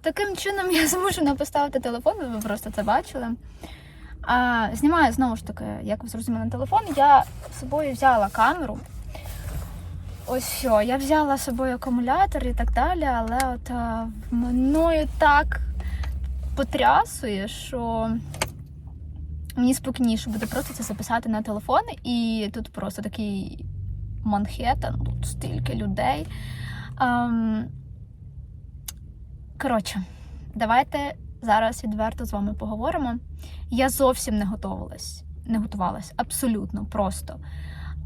Таким чином я змушена поставити телефон, ви просто це бачили. А, знімаю знову ж таки, як ви зрозуміли, на телефон. Я з собою взяла камеру. Ось що, я взяла з собою акумулятор і так далі, але от а, мною так потрясує, що мені спокійніше буде просто це записати на телефон, і тут просто такий Манхеттен, тут стільки людей. Ам, Коротше, давайте зараз відверто з вами поговоримо. Я зовсім не готувалась. Не готувалась, абсолютно просто.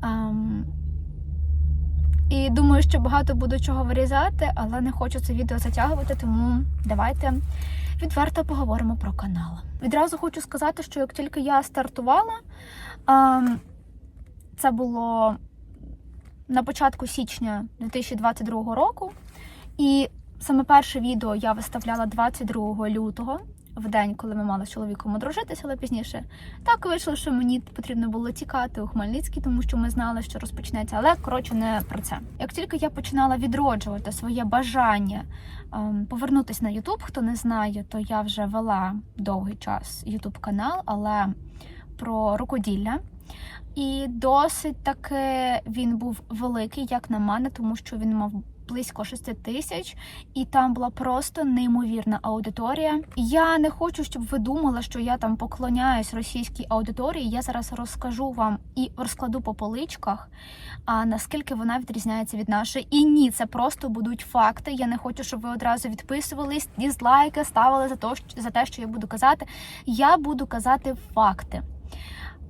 Ам, і думаю, що багато буду чого вирізати, але не хочу це відео затягувати, тому давайте відверто поговоримо про канал. Відразу хочу сказати, що як тільки я стартувала, ам, це було на початку січня 2022 року. І саме перше відео я виставляла 22 лютого, в день, коли ми мали з чоловіком одружитися, але пізніше так вийшло, що мені потрібно було тікати у Хмельницький, тому що ми знали, що розпочнеться. Але коротше не про це. Як тільки я починала відроджувати своє бажання ем, повернутися на Ютуб, хто не знає, то я вже вела довгий час Ютуб канал, але про рукоділля. І досить таки він був великий, як на мене, тому що він мав близько 6 тисяч, і там була просто неймовірна аудиторія. Я не хочу, щоб ви думали, що я там поклоняюсь російській аудиторії. Я зараз розкажу вам і розкладу по поличках, а наскільки вона відрізняється від нашої. І ні, це просто будуть факти. Я не хочу, щоб ви одразу відписувались, дізлайки ставили за то, за те, що я буду казати. Я буду казати факти.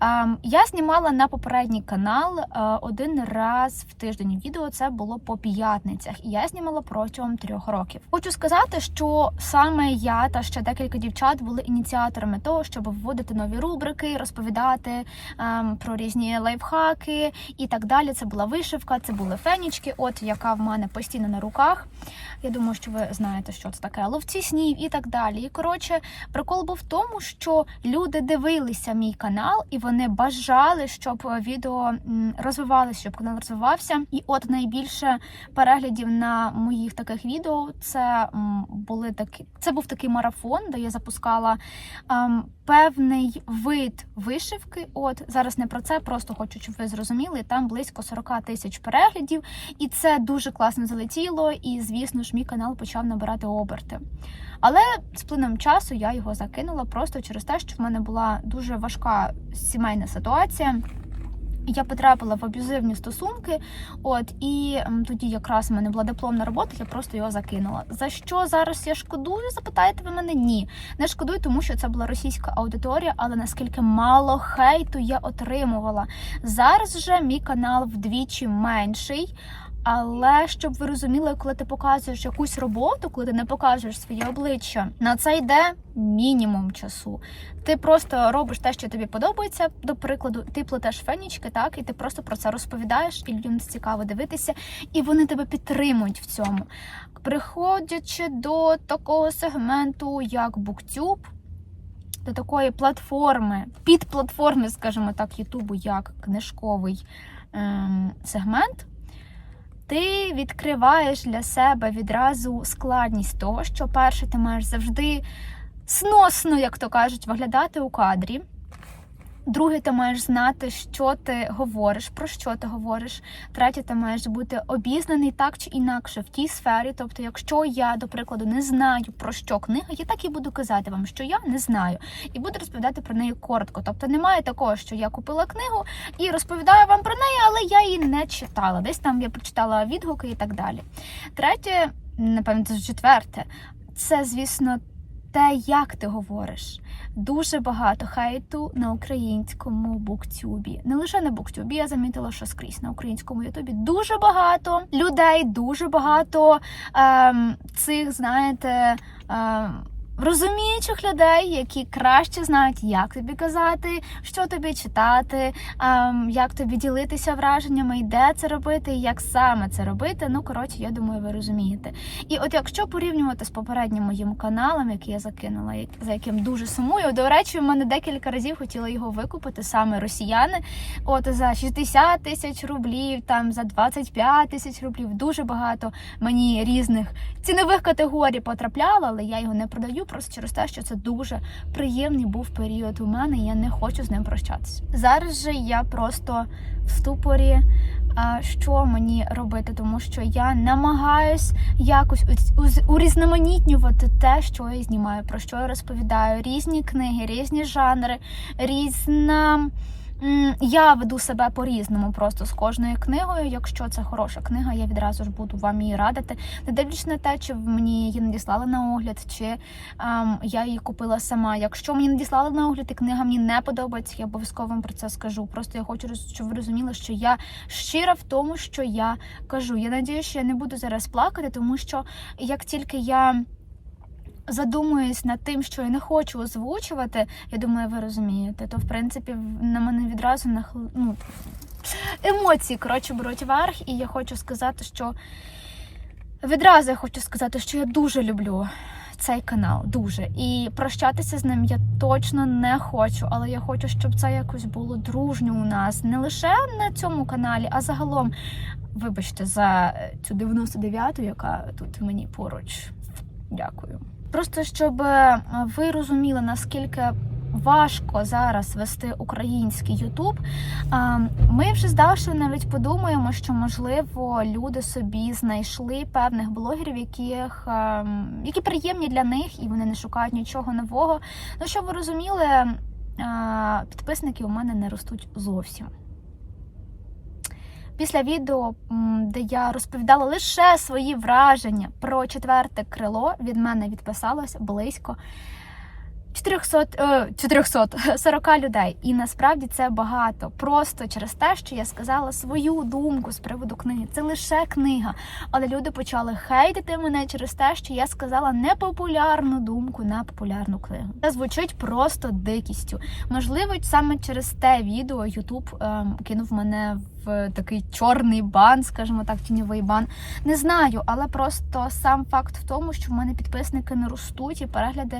Ем, Я знімала на попередній канал е, один раз в тиждень відео. Це було по п'ятницях, і я знімала протягом трьох років. Хочу сказати, що саме я та ще декілька дівчат були ініціаторами того, щоб вводити нові рубрики, розповідати ем, про різні лайфхаки і так далі. Це була вишивка, це були фенічки, от яка в мене постійно на руках. Я думаю, що ви знаєте, що це таке ловці снів і так далі. І коротше, прикол був в тому, що люди дивилися мій канал і вони бажали, щоб відео м, розвивалося, щоб канал розвивався. І от найбільше переглядів на моїх таких відео це були такі. Це був такий марафон, де я запускала ем, певний вид вишивки. От зараз не про це, просто хочу, щоб ви зрозуміли. Там близько 40 тисяч переглядів, і це дуже класно залетіло. І звісно ж, мій канал почав набирати оберти. Але з плином часу я його закинула просто через те, що в мене була дуже важка сімейна ситуація. Я потрапила в аб'юзивні стосунки, от і тоді якраз в мене була дипломна робота, я просто його закинула. За що зараз я шкодую? Запитаєте ви мене? Ні, не шкодую, тому що це була російська аудиторія, але наскільки мало хейту я отримувала. Зараз же мій канал вдвічі менший. Але щоб ви розуміли, коли ти показуєш якусь роботу, коли ти не показуєш своє обличчя, на це йде мінімум часу. Ти просто робиш те, що тобі подобається. До прикладу, ти плетеш фенічки, так і ти просто про це розповідаєш, і людям цікаво дивитися, і вони тебе підтримують в цьому. Приходячи до такого сегменту, як BookTube, до такої платформи, під платформи, скажімо так, Ютубу, як книжковий ем, сегмент. Ти відкриваєш для себе відразу складність того, що перше, ти маєш завжди сносно, як то кажуть, виглядати у кадрі. Друге, ти маєш знати, що ти говориш, про що ти говориш. Третє, ти маєш бути обізнаний так чи інакше в тій сфері. Тобто, якщо я, до прикладу, не знаю про що книга, я так і буду казати вам, що я не знаю, і буду розповідати про неї коротко. Тобто немає такого, що я купила книгу і розповідаю вам про неї, але я її не читала. Десь там я прочитала відгуки і так далі. Третє, напевно, це четверте, це, звісно, те, як ти говориш. Дуже багато хейту на українському буктюбі. Не лише на буктюбі, я замітила, що скрізь на українському ютубі дуже багато людей, дуже багато ем, цих, знаєте, ем, розуміючих людей, які краще знають, як тобі казати, що тобі читати, ем, як тобі ділитися враженнями, і де це робити, і як саме це робити. Ну, коротше, я думаю, ви розумієте. І от якщо порівнювати з попереднім моїм каналом, який я закинула, за яким дуже сумую. До речі, в мене декілька разів хотіли його викупити саме росіяни. От за 60 тисяч рублів, там за 25 тисяч рублів. Дуже багато мені різних цінових категорій потрапляло, але я його не продаю просто через те, що це дуже приємний був період у мене. і Я не хочу з ним прощатися. Зараз же я просто в ступорі. Що мені робити, тому що я намагаюсь якось урізноманітнювати те, що я знімаю, про що я розповідаю, різні книги, різні жанри, різна. Я веду себе по-різному просто з кожною книгою. Якщо це хороша книга, я відразу ж буду вам її радити. Не дивлячись на те, чи мені її надіслали на огляд, чи ем, я її купила сама. Якщо мені надіслали на огляд і книга мені не подобається, я обов'язково вам про це скажу. Просто я хочу, щоб ви розуміли, що я щира в тому, що я кажу. Я надію, що я не буду зараз плакати, тому що як тільки я. Задумуюсь над тим, що я не хочу озвучувати, я думаю, ви розумієте, то в принципі на мене відразу нахл... ну, емоції коротше беруть верх, і я хочу сказати, що відразу я хочу сказати, що я дуже люблю цей канал, дуже. І прощатися з ним я точно не хочу, але я хочу, щоб це якось було дружньо у нас. Не лише на цьому каналі, а загалом, вибачте, за цю 99-ту, яка тут мені поруч. Дякую. Просто щоб е, ви розуміли, наскільки важко зараз вести український Ютуб. Ми вже з Дашою навіть подумаємо, що можливо люди собі знайшли певних блогерів, яких ем, які приємні для них, і вони не шукають нічого нового. Ну щоб ви розуміли, е, підписники у мене не ростуть зовсім. Після відео, де я розповідала лише свої враження про четверте крило, від мене відписалося близько 400, е, 440 людей. І насправді це багато. Просто через те, що я сказала свою думку з приводу книги. Це лише книга. Але люди почали хейтити мене через те, що я сказала непопулярну думку на популярну книгу. Це звучить просто дикістю. Можливо, саме через те відео Ютуб ем, кинув мене в такий чорний бан, скажімо так, тіньовий бан. Не знаю, але просто сам факт в тому, що в мене підписники не ростуть і перегляди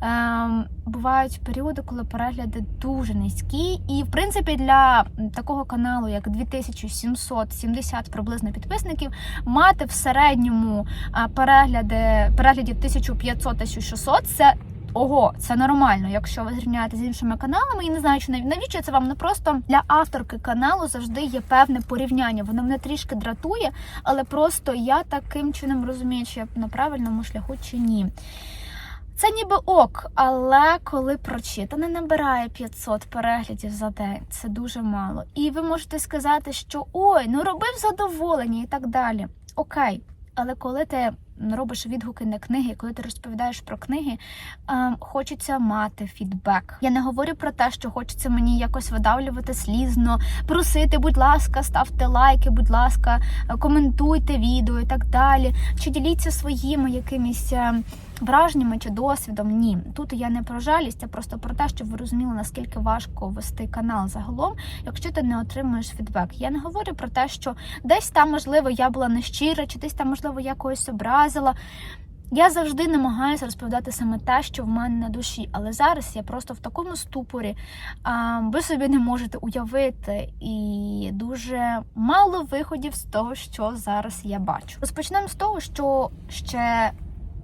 ем, бувають періоди, коли перегляди дуже низькі. І в принципі для такого каналу, як 2770 приблизно підписників, мати в середньому а, перегляди переглядів 1500-1600 це. Ого, це нормально, якщо ви зрівняєте з іншими каналами. І не знаю, чи навіщо це вам не просто для авторки каналу завжди є певне порівняння. Воно мене трішки дратує, але просто я таким чином розумію, чи я на правильному шляху чи ні. Це ніби ок, але коли прочитане набирає 500 переглядів за день, це дуже мало. І ви можете сказати, що ой, ну робив задоволення і так далі. Окей, але коли ти робиш відгуки на книги, коли ти розповідаєш про книги, ем, хочеться мати фідбек. Я не говорю про те, що хочеться мені якось видавлювати слізно, просити, будь ласка, ставте лайки, будь ласка, е, коментуйте відео і так далі. Чи діліться своїми якимись. Враженнями чи досвідом ні, тут я не про жалість, а просто про те, щоб ви розуміли, наскільки важко вести канал загалом, якщо ти не отримуєш фідбек. Я не говорю про те, що десь там, можливо, я була нещира, чи десь там, можливо, я когось образила. Я завжди намагаюся розповідати саме те, що в мене на душі, але зараз я просто в такому ступорі, а, ви собі не можете уявити, і дуже мало виходів з того, що зараз я бачу. Розпочнемо з того, що ще.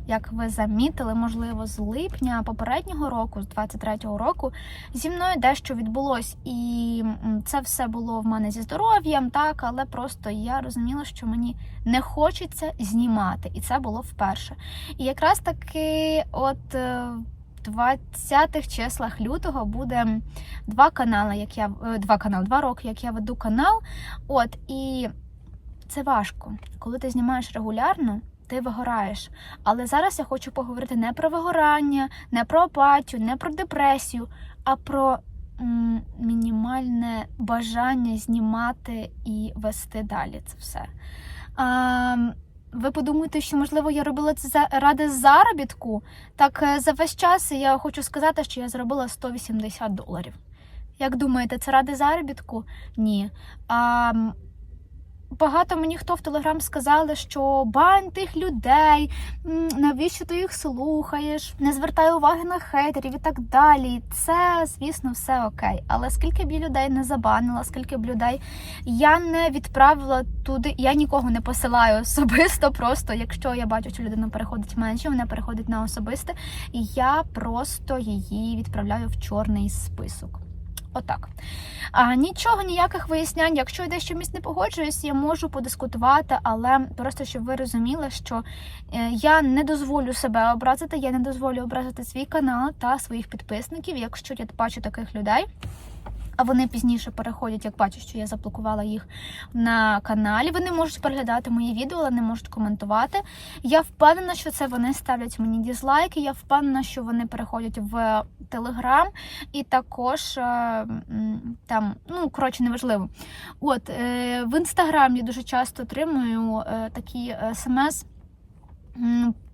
Як ви замітили, можливо, з липня попереднього року, з 23-го року, зі мною дещо відбулось, і це все було в мене зі здоров'ям, так, але просто я розуміла, що мені не хочеться знімати, і це було вперше. І якраз таки, от е, в 20-х числах лютого буде два канали, як я е, два канали, два роки, як я веду канал. От і це важко, коли ти знімаєш регулярно. Ти вигораєш. Але зараз я хочу поговорити не про вигорання, не про апатію, не про депресію, а про м, мінімальне бажання знімати і вести далі це все. А, ви подумаєте, що можливо я робила це ради заробітку. Так е, за весь час я хочу сказати, що я заробила 180 доларів. Як думаєте, це ради заробітку? Ні. А, багато мені хто в Телеграм сказали, що бань тих людей, навіщо ти їх слухаєш, не звертай уваги на хейтерів і так далі. Це, звісно, все окей. Але скільки б людей не забанила, скільки б людей я не відправила туди, я нікого не посилаю особисто. Просто якщо я бачу, що людина переходить в менші, вона переходить на особисте, я просто її відправляю в чорний список. Отак. А нічого, ніяких вияснянь. Якщо я дещо місць не погоджуюсь, я можу подискутувати, але просто щоб ви розуміли, що е, я не дозволю себе образити, я не дозволю образити свій канал та своїх підписників, якщо я бачу таких людей. А вони пізніше переходять, як бачать, що я заблокувала їх на каналі. Вони можуть переглядати мої відео, але не можуть коментувати. Я впевнена, що це вони ставлять мені дізлайки. Я впевнена, що вони переходять в Телеграм і також е, там, ну коротше, неважливо. От е, в інстаграм я дуже часто отримую е, такі смс.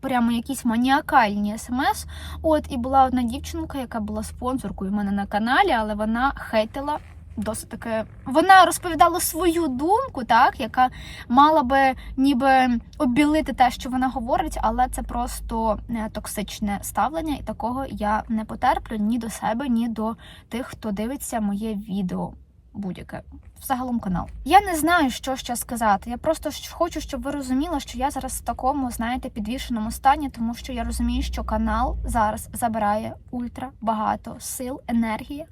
Прямо якісь маніакальні смс. От і була одна дівчинка, яка була спонсоркою в мене на каналі, але вона хейтила досить таке. Вона розповідала свою думку, так, яка мала би ніби обілити те, що вона говорить, але це просто е, токсичне ставлення, і такого я не потерплю ні до себе, ні до тих, хто дивиться моє відео. Будь-яке взагалом канал. Я не знаю, що ще сказати. Я просто хочу, щоб ви розуміли, що я зараз в такому, знаєте, підвішеному стані, тому що я розумію, що канал зараз забирає ультра багато сил, енергії,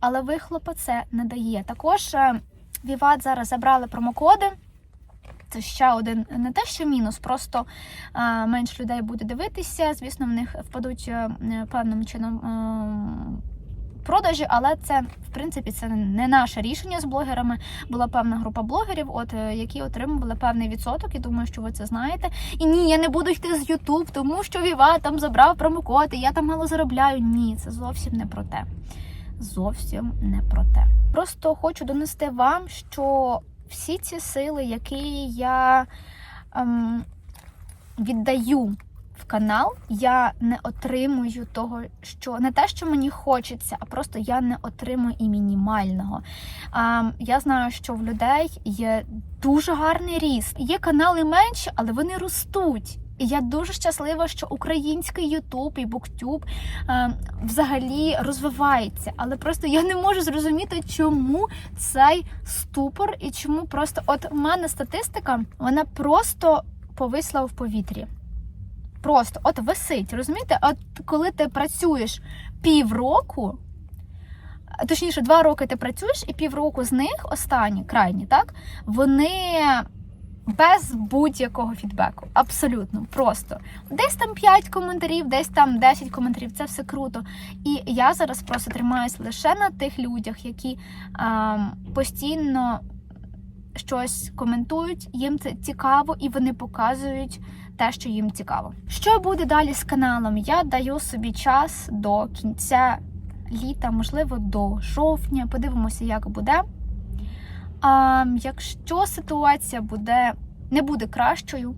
але вихлопа це не дає. Також е, Віват зараз забрали промокоди. Це ще один не те, що мінус, просто е, менше людей буде дивитися. Звісно, в них впадуть е, певним чином. Продажі, але це в принципі це не наше рішення з блогерами. Була певна група блогерів, от е, які отримували певний відсоток. І думаю, що ви це знаєте. І ні, я не буду йти з Ютуб, тому що Віва там забрав промокод, і я там мало заробляю. Ні, це зовсім не про те. Зовсім не про те. Просто хочу донести вам, що всі ці сили, які я ем, віддаю в канал, я не отримую того, що не те, що мені хочеться, а просто я не отримую і мінімального. А, я знаю, що в людей є дуже гарний ріст. Є канали менші, але вони ростуть. І я дуже щаслива, що український Ютуб і Буктюб е, взагалі розвивається. Але просто я не можу зрозуміти, чому цей ступор і чому просто от у мене статистика, вона просто повисла в повітрі просто от висить, розумієте? От коли ти працюєш півроку, точніше, два роки ти працюєш, і півроку з них останні, крайні, так, вони без будь-якого фідбеку. Абсолютно, просто. Десь там 5 коментарів, десь там 10 коментарів, це все круто. І я зараз просто тримаюсь лише на тих людях, які а, постійно щось коментують, їм це цікаво, і вони показують те, що їм цікаво. Що буде далі з каналом? Я даю собі час до кінця літа, можливо, до жовтня. Подивимося, як буде. А, якщо ситуація буде не буде кращою,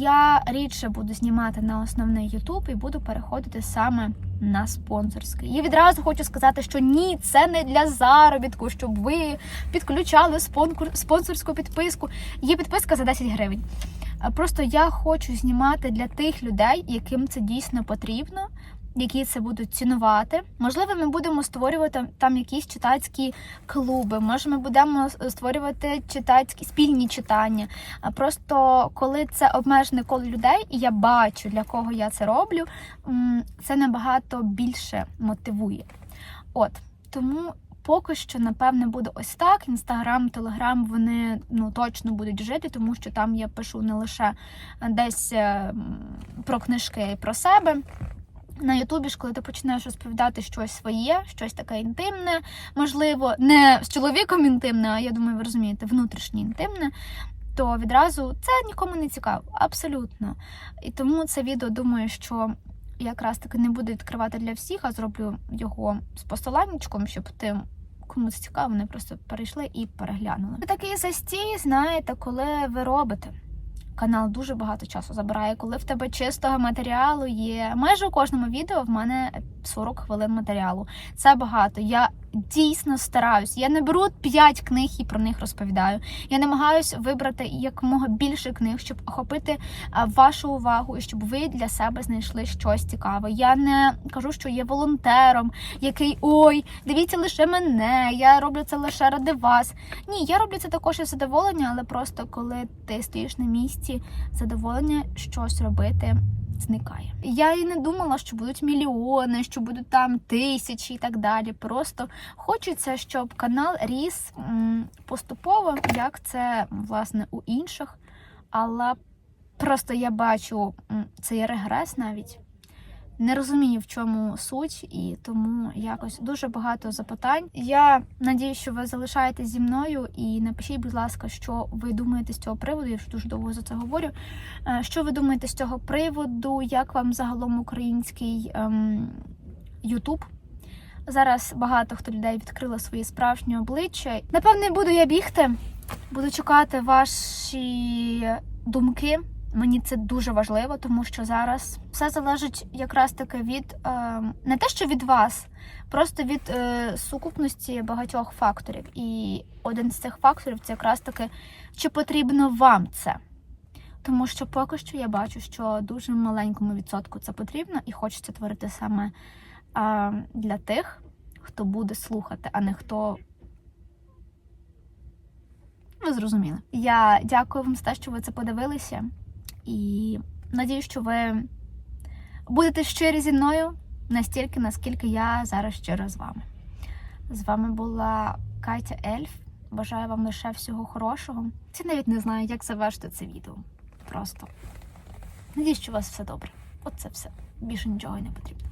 я рідше буду знімати на основний YouTube і буду переходити саме на спонсорський. Я відразу хочу сказати, що ні, це не для заробітку, щоб ви підключали спонсорську підписку. Є підписка за 10 гривень. Просто я хочу знімати для тих людей, яким це дійсно потрібно, які це будуть цінувати. Можливо, ми будемо створювати там якісь читацькі клуби. Може, ми будемо створювати читацькі спільні читання. Просто коли це обмежене коло людей, і я бачу, для кого я це роблю, це набагато більше мотивує. От тому. Поки що, напевне, буде ось так. Інстаграм, телеграм вони ну точно будуть жити, тому що там я пишу не лише десь е, про книжки і про себе. На Ютубі ж, коли ти починаєш розповідати щось своє, щось таке інтимне, можливо, не з чоловіком інтимне, а я думаю, ви розумієте, внутрішнє інтимне, то відразу це нікому не цікаво, абсолютно. І тому це відео думаю, що якраз таки не буду відкривати для всіх, а зроблю його з посиланнячком, щоб тим, кому це цікаво, вони просто перейшли і переглянули. Такий застій, знаєте, коли ви робите. Канал дуже багато часу забирає. Коли в тебе чистого матеріалу є майже у кожному відео в мене 40 хвилин матеріалу. Це багато. Я дійсно стараюсь. Я не беру 5 книг і про них розповідаю. Я намагаюся вибрати якомога більше книг, щоб охопити вашу увагу і щоб ви для себе знайшли щось цікаве. Я не кажу, що є волонтером, який ой, дивіться лише мене, я роблю це лише ради вас. Ні, я роблю це також із задоволення, але просто коли ти стоїш на місці, задоволення щось робити. Зникає. Я і не думала, що будуть мільйони, що будуть там тисячі і так далі. Просто хочеться, щоб канал ріс поступово, як це власне у інших. Але просто я бачу цей регрес навіть. Не розумію, в чому суть, і тому якось дуже багато запитань. Я надію, що ви залишаєтесь зі мною і напишіть, будь ласка, що ви думаєте з цього приводу. Я вже дуже довго за це говорю. Е, Що ви думаєте з цього приводу? Як вам загалом український ем, Ютуб? Зараз багато хто людей відкрило свої справжні обличчя. Напевне, буду я бігти, буду чекати ваші думки. Мені це дуже важливо, тому що зараз все залежить якраз таки від е, не те, що від вас, просто від е, сукупності багатьох факторів. І один з цих факторів це якраз таки чи потрібно вам це. Тому що поки що я бачу, що дуже маленькому відсотку це потрібно, і хочеться творити саме а, для тих, хто буде слухати, а не хто. Ви зрозуміли. Я дякую вам за те, що ви це подивилися. І надію, що ви будете щирі зі мною настільки, наскільки я зараз щира з вами. З вами була Катя Ельф. Бажаю вам лише всього хорошого. Я навіть не знаю, як завершити це відео. Просто надіюсь, що у вас все добре. От це все. Більше нічого не потрібно.